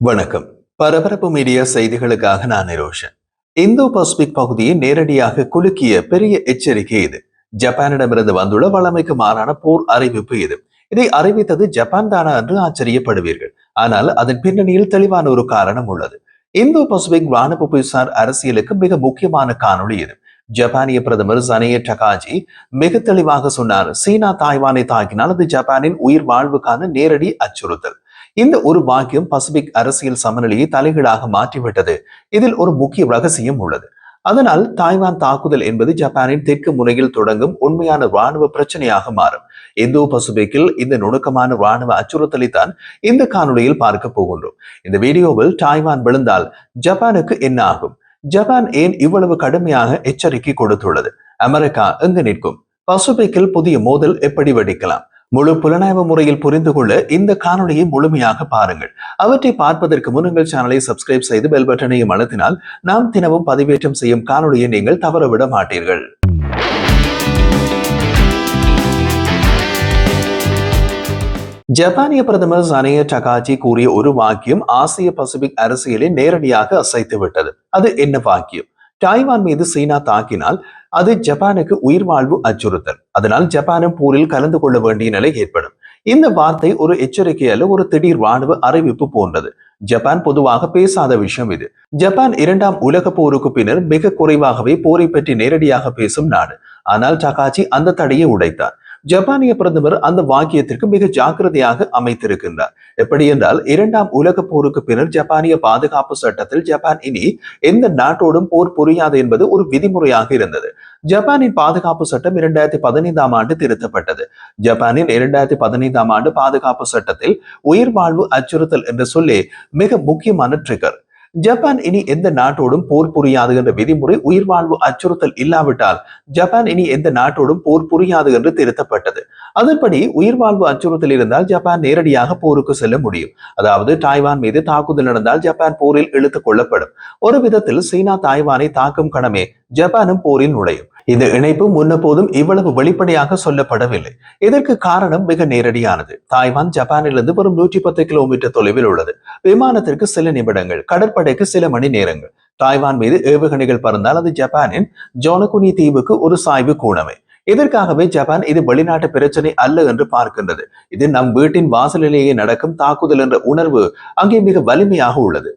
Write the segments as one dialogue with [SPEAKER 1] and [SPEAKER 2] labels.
[SPEAKER 1] வணக்கம். பரபரப்பு மீடியா செய்திகளுக்காக நான் நிரோஷன். இந்தோ பசிபிக் பகுதியை நேரடியாக குலுக்கிய பெரிய எச்சரிக்கை இது. ஜப்பானிடமிருந்து வந்துள்ள வளமைக்கு மாறான போர் அறிவிப்பு இது. இதை அறிவித்தது ஜப்பான் தானா என்று ஆச்சரியப்படுவீர்கள். ஆனால் அதன் பின்னணியில் தெளிவான ஒரு காரணம் உள்ளது. இந்தோ பசிபிக் ராணுவ புவிசார் அரசியலுக்கு மிக முக்கியமான காணொளி இது. ஜப்பானிய பிரதமர் சனிய டகாஜி மிக தெளிவாக சொன்னார் சீனா தாய்வானை தாக்கினால் அது ஜப்பானின் உயிர் வாழ்வுக்கான நேரடி அச்சுறுத்தல். இந்த ஒரு வாக்கியம் பசிபிக் அரசியல் சமநிலையை தலைகீழாக மாற்றிவிட்டது. இதில் ஒரு முக்கிய ரகசியம் உள்ளது. அதனால் தாய்வான் தாக்குதல் என்பது ஜப்பானின் தெற்கு முனையில் தொடங்கும் உண்மையான ராணுவ பிரச்சனையாக மாறும். இந்தோ பசுபிக்கில் இந்த நுணுக்கமான ராணுவ அச்சுறுத்தலை தான் இந்த காணொலியில் பார்க்க போகின்றோம். இந்த வீடியோவில் தாய்வான் விழுந்தால் ஜப்பானுக்கு என்ன ஆகும்? ஜப்பான் ஏன் இவ்வளவு கடுமையாக எச்சரிக்கை கொடுத்துள்ளது? அமெரிக்கா எங்கு நிற்கும்? பசுபிக்கில் புதிய மோதல் எப்படி வெடிக்கலாம்? முழு புலனாய்வு முறையில் புரிந்து கொள்ள இந்த காணொலியை முழுமையாக பாருங்கள். அவற்றை பார்ப்பதற்கு முன் உங்கள் சேனலை சப்ஸ்கிரைப் செய்து பெல் பட்டனையும் அழுத்தினால் நாம் தினமும் பதிவேற்றம் செய்யும் காணொலியை நீங்கள் தவறவிட மாட்டீர்கள். ஜப்பானிய பிரதமர் சனிய டகாஜி கூறிய ஒரு வாக்கியம் ஆசிய பசிபிக் அரசியலை நேரடியாக அசைத்து விட்டது அது என்ன வாக்கியம்? டாய்வான் மீது சீனா தாக்கினால் அது ஜப்பானுக்கு உயிர் வாழ்வு அச்சுறுத்தல். அதனால் ஜப்பானும் போரில் கலந்து கொள்ள வேண்டிய நிலை ஏற்படும். இந்த வார்த்தை ஒரு எச்சரிக்கை அல்ல ஒரு திடீர் ராணுவ அறிவிப்பு போன்றது. ஜப்பான் பொதுவாக பேசாத விஷயம் இது. ஜப்பான் இரண்டாம் உலக போருக்கு பின்னர் மிக குறைவாகவே போரை பற்றி நேரடியாக பேசும் நாடு. ஆனால் டகாச்சி அந்த தடையை உடைத்தார். ஜப்பானிய பிரதமர் அந்த வாக்கியத்திற்கு மிக ஜாக்கிரதையாக அமைத்திருக்கின்றார். எப்படி என்றால் இரண்டாம் உலக போருக்கு பின்னர் ஜப்பானிய பாதுகாப்பு சட்டத்தில் ஜப்பான் இனி எந்த நாட்டோடும் போர் புரியாது என்பது ஒரு விதிமுறையாக இருந்தது. ஜப்பானின் பாதுகாப்பு சட்டம் இரண்டாயிரத்தி பதினைந்தாம் ஆண்டு திருத்தப்பட்டது. ஜப்பானின் இரண்டாயிரத்தி பதினைந்தாம் ஆண்டு பாதுகாப்பு சட்டத்தில் உயிர் வாழ்வு அச்சுறுத்தல் என்று சொல்லி மிக முக்கியமான ட்ரிகர் ஜப்பான் இனி எந்த நாட்டோடும் போர் புரியாது என்ற விதிமுறை உயிர் வாழ்வு அச்சுறுத்தல் இல்லாவிட்டால் ஜப்பான் இனி எந்த நாட்டோடும் போர் புரியாது என்று திருத்தப்பட்டது. அதன்படி உயிர் வாழ்வு அச்சுறுத்தல் இருந்தால் ஜப்பான் நேரடியாக போருக்கு செல்ல முடியும். அதாவது தாய்வான் மீது தாக்குதல் நடந்தால் ஜப்பான் போரில் இழுத்துக் கொள்ளப்படும் ஒரு விதத்தில் சீனா தாய்வானை தாக்கும் கணமே ஜப்பானும் போரில் நுழையும். இந்த இணைப்பு முன்னபோதும் இவ்வளவு வெளிப்படையாக சொல்லப்படவில்லை. இதற்கு காரணம் மிக நேரடியானது. தாய்வான் ஜப்பானிலிருந்து வரும் நூற்றி பத்து கிலோமீட்டர் தொலைவில் உள்ளது. விமானத்திற்கு சில நிமிடங்கள் கடற்படைக்கு சில மணி நேரங்கள். தாய்வான் மீது ஏவுகணைகள் பறந்தால் அது ஜப்பானின் ஜோனகுனி தீவுக்கு ஒரு சாய்வு கூணமே. இதற்காகவே ஜப்பான் இது வெளிநாட்டு பிரச்சனை அல்ல என்று பார்க்கின்றது? இது நம் வீட்டின் வாசலிலேயே நடக்கும் தாக்குதல் என்ற உணர்வு அங்கே மிக வலிமையாக உள்ளது.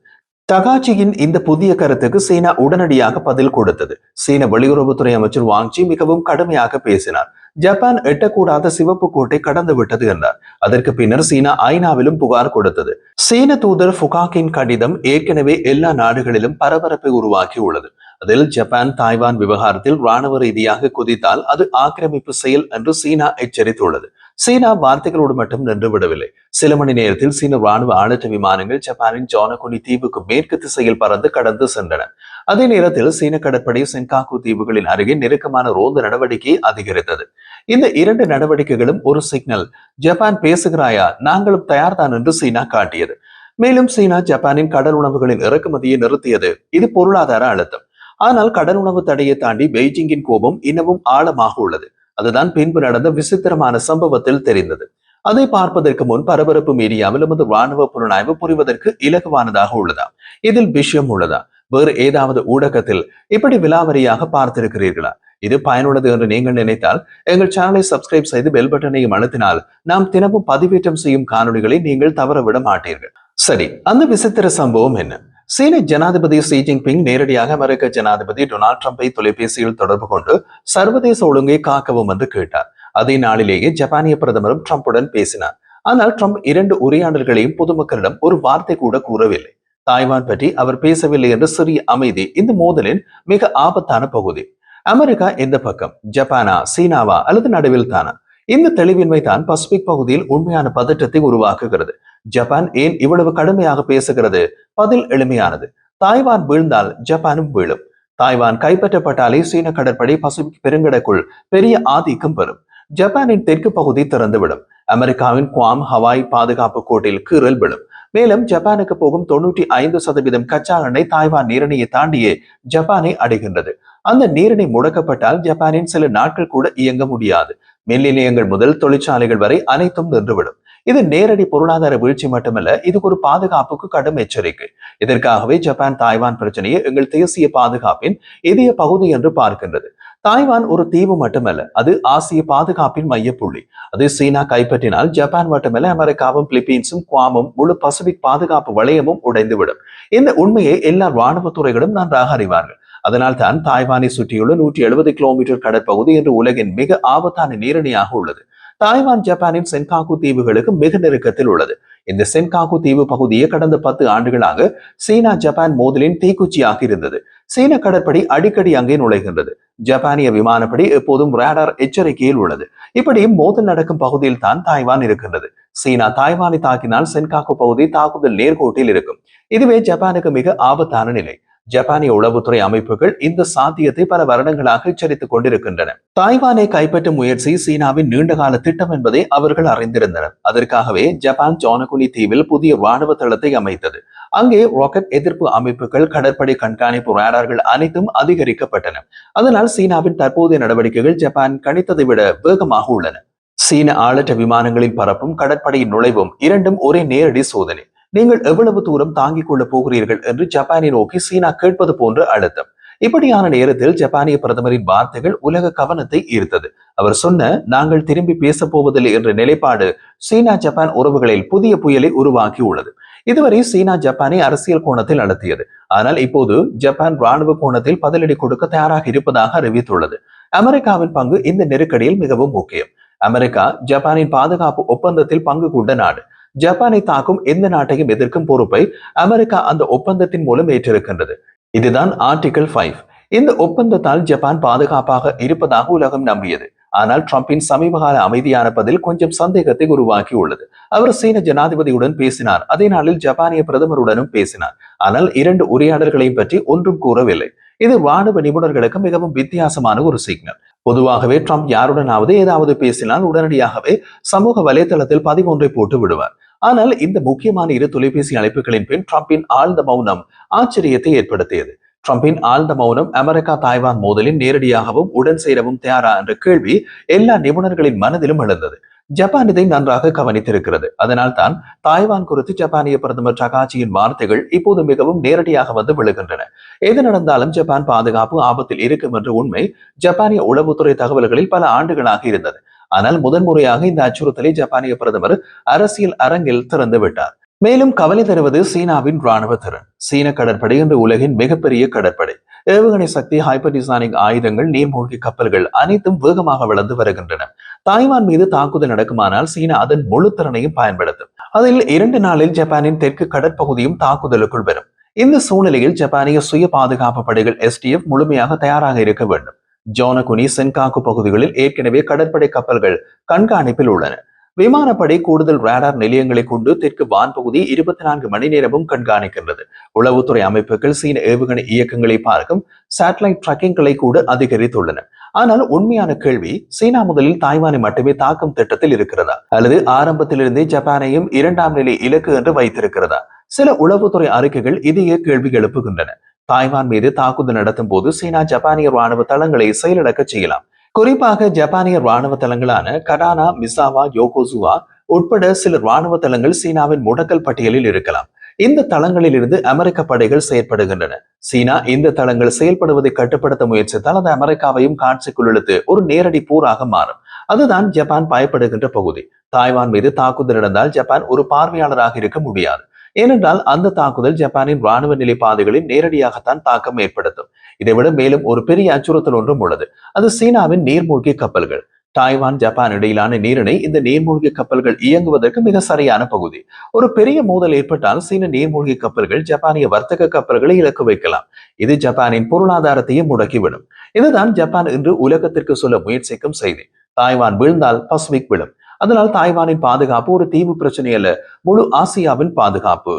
[SPEAKER 1] தகாச்சியின் இந்த புதிய கருத்துக்கு சீனா உடனடியாக பதில் கொடுத்தது. சீன வெளியுறவுத்துறை அமைச்சர் வாங்ஜி மிகவும் கடுமையாக பேசினார். ஜப்பான் எட்டக்கூடாத சிவப்பு கோட்டை கடந்து விட்டது என்றார். அதற்கு பின்னர் சீனா ஐநாவிலும் புகார் கொடுத்தது. சீன தூதர் ஃபுகாக்கின் கடிதம் ஏற்கனவே எல்லா நாடுகளிலும் பரபரப்பை உருவாக்கி உள்ளது அதில் ஜப்பான் தாய்வான் விவகாரத்தில் ராணுவ ரீதியாக குதித்தால் அது ஆக்கிரமிப்பு செயல் என்று சீனா எச்சரித்துள்ளது. சீனா வார்த்தைகளோடு மட்டும் நின்று விடவில்லை. சில மணி நேரத்தில் சீன ராணுவ ஆளற்ற விமானங்கள் ஜப்பானின் ஜோனகுனி தீவுக்கு மேற்கு திசையில் பறந்து கடந்து சென்றன. அதே நேரத்தில் சீன கடற்படை சென்காக்கு தீவுகளின் அருகே நெருக்கமான ரோந்து நடவடிக்கை அதிகரித்தது. இந்த இரண்டு நடவடிக்கைகளும் ஒரு சிக்னல். ஜப்பான் பேசுகிறாயா? நாங்களும் தயார்தான் என்று சீனா காட்டியது. மேலும் சீனா ஜப்பானின் கடல் உணவுகளின் இறக்குமதியை நிறுத்தியது. இது பொருளாதார அழுத்தம். ஆனால் கடன் உணவு தடையை தாண்டி பெய்ஜிங்கின் கோபம் இன்னமும் ஆழமாக உள்ளது. அதுதான் பின்பு நடந்த விசித்திரமான சம்பவத்தில் தெரிந்தது. அதை பார்ப்பதற்கு முன் பரபரப்பு மீடியாவில் நமது ராணுவ புலனாய்வு புரிவதற்கு இலகுவானதாக உள்ளதா இதில் விஷயம் உள்ளதா? வேறு ஏதாவது ஊடகத்தில் இப்படி விலாவரியாக பார்த்திருக்கிறீர்களா? இது பயனுள்ளது என்று நீங்கள் நினைத்தால் எங்கள் சேனலை சப்ஸ்கிரைப் செய்து பெல் பட்டனையும் அழுத்தினால் நாம் தினமும் பதிவேற்றம் செய்யும் காணொலிகளை நீங்கள் தவறவிட மாட்டீர்கள். சரி அந்த விசித்திர சம்பவம் என்ன? சீன ஜனாதிபதி ஷி ஜின்பிங் நேரடியாக அமெரிக்க ஜனாதிபதி டொனால்ட் ட்ரம்பை தொலைபேசியில் தொடர்பு கொண்டு சர்வதேச ஒழுங்கை காக்கவும் என்று கேட்டார். அதே நாளிலேயே ஜப்பானிய பிரதமரும் ட்ரம்புடன் பேசினார். ஆனால் ட்ரம்ப் இரண்டு உரையாடல்களையும் பொதுமக்களிடம் ஒரு வார்த்தை கூட கூறவில்லை. தாய்வான் பற்றி அவர் பேசவில்லை என்ற சிறிய அமைதி இந்த மோதலின் மிக ஆபத்தான பகுதி. அமெரிக்கா எந்த பக்கம்? ஜப்பானா சீனாவா அல்லது நடுவில் தானா? இந்த தெளிவின்மை தான் பசிபிக் பகுதியில் உண்மையான பதற்றத்தை உருவாக்குகிறது. ஜப்பான் ஏன் இவ்வளவு கடுமையாக பேசுகிறது? பதில் எளிமையானது. தாய்வான் வீழ்ந்தால் ஜப்பானும் வீழும். தாய்வான் கைப்பற்றப்பட்டாலே சீன கடற்படை பசிபிக் பெருங்கடக்குள் பெரிய ஆதிக்கம் பெறும். ஜப்பானின் தெற்கு பகுதி திறந்துவிடும். அமெரிக்காவின் குவாம் ஹவாய் பாதுகாப்பு கோட்டில் கீறல் விழும். மேலும் ஜப்பானுக்கு போகும் தொண்ணூற்றி ஐந்து சதவீதம் கச்சா எண்ணெய் தாய்வான் நீரணியை தாண்டியே ஜப்பானை அடைகின்றது. அந்த நீரிணை முடக்கப்பட்டால் ஜப்பானின் சில நாட்கள் கூட இயங்க முடியாது. மின் நிலையங்கள் முதல் தொழிற்சாலைகள் வரை அனைத்தும் நின்றுவிடும். இது நேரடி பொருளாதார வீழ்ச்சி மட்டுமல்ல இதுக்கு ஒரு பாதுகாப்புக்கு கடும் எச்சரிக்கை. இதற்காகவே ஜப்பான் தாய்வான் பிரச்சனையை எங்கள் தேசிய பாதுகாப்பின் இதய பகுதி என்று பார்க்கின்றது. தாய்வான் ஒரு தீவு மட்டுமல்ல அது ஆசிய பாதுகாப்பின் மையப்புள்ளி. அது சீனா கைப்பற்றினால் ஜப்பான் மட்டுமல்ல அமெரிக்காவும் பிலிப்பீன்ஸும் குவாமும் முழு பசிபிக் பாதுகாப்பு வளையமும் உடைந்துவிடும். இந்த உண்மையை எல்லா ராணுவ துறைகளும் நன்றாக அறிவார்கள். அதனால் தான் தாய்வானை சுற்றியுள்ள நூற்றி எழுபது கிலோமீட்டர் கடற்பகுதி என்று உலகின் மிக ஆபத்தான நீரணியாக உள்ளது. தாய்வான் ஜப்பானின் சென்காகு தீவுகளுக்கு மிக நெருக்கத்தில் உள்ளது. இந்த சென்காகு தீவு பகுதியே கடந்த பத்து ஆண்டுகளாக சீனா ஜப்பான் மோதலின் தீக்குச்சியாக இருந்தது. சீன கடற்படை அடிக்கடி அங்கே நுழைகின்றது. ஜப்பானிய விமானப்படி எப்போதும் ரேடார் எச்சரிக்கையில் உள்ளது. இப்படி மோதல் நடக்கும் பகுதியில் தான் தாய்வான் இருக்கின்றது. சீனா தாய்வானை தாக்கினால் சென்காகு பகுதி தாக்குதல் நேர்கோட்டில் இருக்கும். இதுவே ஜப்பானுக்கு மிக ஆபத்தான நிலை. ஜப்பானிய உளவுத்துறை அமைப்புகள் இந்த சாத்தியத்தை பல வருடங்களாக எச்சரித்துக் கொண்டிருக்கின்றன. தாய்வானை கைப்பற்றும் முயற்சி சீனாவின் நீண்டகால திட்டம் என்பதை அவர்கள் அறிந்திருந்தனர். அதற்காகவே ஜப்பான் ஜோனகுனி தீவில் புதிய ராணுவ தளத்தை அமைத்தது. அங்கே ராக்கெட் எதிர்ப்பு அமைப்புகள் கடற்படை கண்காணிப்பு ரேடார்கள் அனைத்தும் அதிகரிக்கப்பட்டன. அதனால் சீனாவின் தற்போதைய நடவடிக்கைகள் ஜப்பான் கணித்ததை விட வேகமாக உள்ளன. சீன ஆளற்ற விமானங்களின் பரப்பும் கடற்படையின் நுழைவும் இரண்டும் ஒரே நேரடி சோதனை. நீங்கள் எவ்வளவு தூரம் தாங்கிக் கொள்ளப் போகிறீர்கள் என்று ஜப்பானை நோக்கி சீனா கேட்பது போன்ற அழுத்தம். இப்படியான நேரத்தில் ஜப்பானிய பிரதமரின் வார்த்தைகள் உலக கவனத்தை ஈர்த்தது. அவர் சொன்ன நாங்கள் திரும்பி பேச போவதில்லை என்ற நிலைப்பாடு சீனா ஜப்பான் உறவுகளில் புதிய புயலை உருவாக்கி உள்ளது. இதுவரை சீனா ஜப்பானை அரசியல் கோணத்தில் நடத்தியது ஆனால் இப்போது ஜப்பான் ராணுவ கோணத்தில் பதிலடி கொடுக்க தயாராக இருப்பதாக அறிவித்துள்ளது. அமெரிக்காவின் பங்கு இந்த நெருக்கடியில் மிகவும் முக்கியம். அமெரிக்கா ஜப்பானின் பாதுகாப்பு ஒப்பந்தத்தில் பங்கு கொண்ட நாடு. ஜப்பானை தாக்கும் எந்த நாட்டையும் எதிர்க்கும் பொறுப்பை அமெரிக்கா அந்த ஒப்பந்தத்தின் மூலம் ஏற்றிருக்கின்றது. இதுதான் ஆர்டிகல் ஃபைவ் இந்த ஒப்பந்தத்தால் ஜப்பான் பாதுகாப்பாக இருப்பதாக உலகம் நம்பியது. ஆனால் ட்ரம்பின் சமீபகால அமைதியான பதில் கொஞ்சம் சந்தேகத்தை உருவாக்கி உள்ளது அவர் சீன ஜனாதிபதியுடன் பேசினார். அதே நாளில் ஜப்பானிய பிரதமருடனும் பேசினார். ஆனால் இரண்டு உரையாடல்களையும் பற்றி ஒன்றும் கூறவில்லை. இது ராணுவ நிபுணர்களுக்கு மிகவும் வித்தியாசமான ஒரு சிக்னல் பொதுவாகவே ட்ரம்ப் யாருடனாவது ஏதாவது பேசினால் உடனடியாகவே சமூக வலைதளத்தில் பதிவொன்றை போட்டு விடுவார். ஆனால் இந்த முக்கியமான இரு தொலைபேசி அழைப்புகளின் பின் ட்ரம்பின் ஆழ்ந்த மௌனம் ஆச்சரியத்தை ஏற்படுத்தியது. ட்ரம்பின் ஆழ்ந்த மௌனம் அமெரிக்கா தாய்வான் மோதலில் நேரடியாகவும் உடன் சேரவும் தயாரா என்ற கேள்வி எல்லா நிபுணர்களின் மனதிலும் எழுந்தது. ஜப்பான் இதை நன்றாக கவனித்திருக்கிறது. அதனால் தான் தாய்வான் குறித்து ஜப்பானிய பிரதமர் டகாச்சியின் வார்த்தைகள் இப்போது மிகவும் நேரடியாக வந்து விழுகின்றன. எது நடந்தாலும் ஜப்பான் பாதுகாப்பு ஆபத்தில் இருக்கும் என்ற உண்மை ஜப்பானிய உளவுத்துறை தகவல்களில் பல ஆண்டுகளாக இருந்தது. ஆனால் முதன்முறையாக இந்த அச்சுறுத்தலை ஜப்பானிய பிரதமர் அரசியல் அரங்கில் திறந்து விட்டார். மேலும் கவலை தருவது சீனாவின் ராணுவ திறன். சீன கடற்படை என்று உலகின் மிகப்பெரிய கடற்படை. ஏவுகணை சக்தி ஹைப்பர்டிசானிக் ஆயுதங்கள் நீர்மூழ்கி கப்பல்கள் அனைத்தும் வேகமாக வளர்ந்து வருகின்றன. தாய்வான் மீது தாக்குதல் நடக்குமானால் சீனா அதன் முழு திறனையும் பயன்படுத்தும். அதில் இரண்டு நாளில் ஜப்பானின் தெற்கு கடற்பகுதியும் தாக்குதலுக்குள் வரும். இந்த சூழ்நிலையில் ஜப்பானிய சுய பாதுகாப்பு படைகள் எஸ்டிஎஃப் முழுமையாக தயாராக இருக்க வேண்டும். ஜோனகுனி சென்காக்கு பகுதிகளில் ஏற்கனவே கடற்படை கப்பல்கள் கண்காணிப்பில் உள்ளன. விமானப்படை கூடுதல் ரேடார் நிலையங்களை கொண்டு தெற்கு வான் பகுதி இருபத்தி நான்கு மணி நேரமும் கண்காணிக்கின்றது. உளவுத்துறை அமைப்புகள் சீன ஏவுகணை இயக்கங்களை பார்க்கும் சேட்டலைட் ட்ரக்கிங்களை கூட அதிகரித்துள்ளன. ஆனால் உண்மையான கேள்வி சீனா முதலில் தாய்வானை மட்டுமே தாக்கும் திட்டத்தில் இருக்கிறதா? அல்லது ஆரம்பத்திலிருந்தே ஜப்பானையும் இரண்டாம் நிலை இலக்கு என்று வைத்திருக்கிறதா? சில உளவுத்துறை அறிக்கைகள் இதையே கேள்வி எழுப்புகின்றன. தாய்வான் மீது தாக்குதல் நடத்தும் போது சீனா ஜப்பானிய ராணுவ தளங்களை செயலிழக்க செய்யலாம். குறிப்பாக ஜப்பானிய ராணுவ தளங்களான கடானா மிசாவா யோகோசுவா உட்பட சில ராணுவ தளங்கள் சீனாவின் முடக்கல் பட்டியலில் இருக்கலாம். இந்த தளங்களில் இருந்து அமெரிக்க படைகள் செயற்படுகின்றன. சீனா இந்த தளங்கள் செயல்படுவதை கட்டுப்படுத்த முயற்சித்தால் அது அமெரிக்காவையும் காட்சிக்குள் இழுத்து ஒரு நேரடி போராக மாறும். அதுதான் ஜப்பான் பயப்படுகின்ற பகுதி. தாய்வான் மீது தாக்குதல் நடந்தால் ஜப்பான் ஒரு பார்வையாளராக இருக்க முடியாது. ஏனென்றால் அந்த தாக்குதல் ஜப்பானின் ராணுவ நிலைப்பாதைகளில் நேரடியாகத்தான் தாக்கம் ஏற்படுத்தும். இதைவிட மேலும் ஒரு பெரிய அச்சுறுத்தல் ஒன்றும் உள்ளது. அது சீனாவின் நீர்மூழ்கி கப்பல்கள். தாய்வான் ஜப்பான் இடையிலான நீரிணை இந்த நீர்மூழ்கி கப்பல்கள் இயங்குவதற்கு மிக சரியான பகுதி. ஒரு பெரிய மோதல் ஏற்பட்டால் சீன நீர்மூழ்கி கப்பல்கள் ஜப்பானிய வர்த்தக கப்பல்களை இலக்கு வைக்கலாம். இது ஜப்பானின் பொருளாதாரத்தையும் முடக்கிவிடும். இதுதான் ஜப்பான் இன்று உலகத்திற்கு சொல்ல முயற்சிக்கும் செய்தி. தாய்வான் வீழ்ந்தால் பசிபிக் விழும். அதனால் தாய்வானின் பாதுகாப்பு ஒரு தீவு பிரச்சனை அல்ல முழு ஆசியாவின் பாதுகாப்பு.